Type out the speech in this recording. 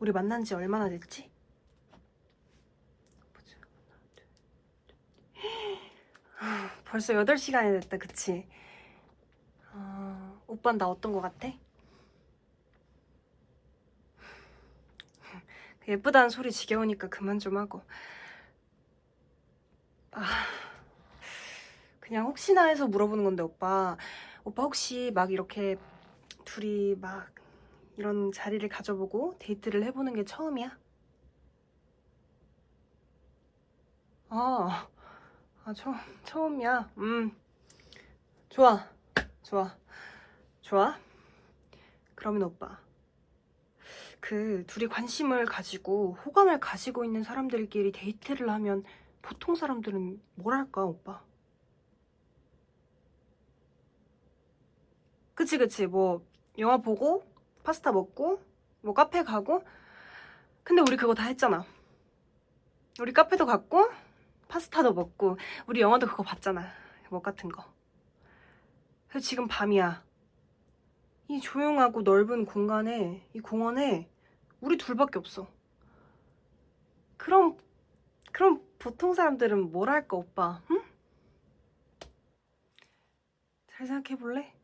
우리 만난 지 얼마나 됐지? 벌써 8시간이 됐다, 그치? 어, 오빤 나 어떤 거 같아? 예쁘다는 소리 지겨우니까 그만 좀 하고. 아, 그냥 혹시나 해서 물어보는 건데, 오빠. 오빠 혹시 막 이렇게 둘이 막 이런 자리를 가져보고 데이트를 해보는 게 처음이야? 아, 아, 처, 처음이야. 음, 좋아, 좋아, 좋아. 그러면 오빠, 그 둘이 관심을 가지고 호감을 가지고 있는 사람들끼리 데이트를 하면 보통 사람들은 뭘 할까, 오빠? 그치, 그치. 뭐, 영화 보고, 파스타 먹고, 뭐, 카페 가고. 근데 우리 그거 다 했잖아. 우리 카페도 갔고, 파스타도 먹고, 우리 영화도 그거 봤잖아. 뭐 같은 거. 그래서 지금 밤이야. 이 조용하고 넓은 공간에, 이 공원에, 우리 둘밖에 없어. 그럼, 그럼 보통 사람들은 뭘 할까, 오빠? 응? 잘 생각해 볼래? 어.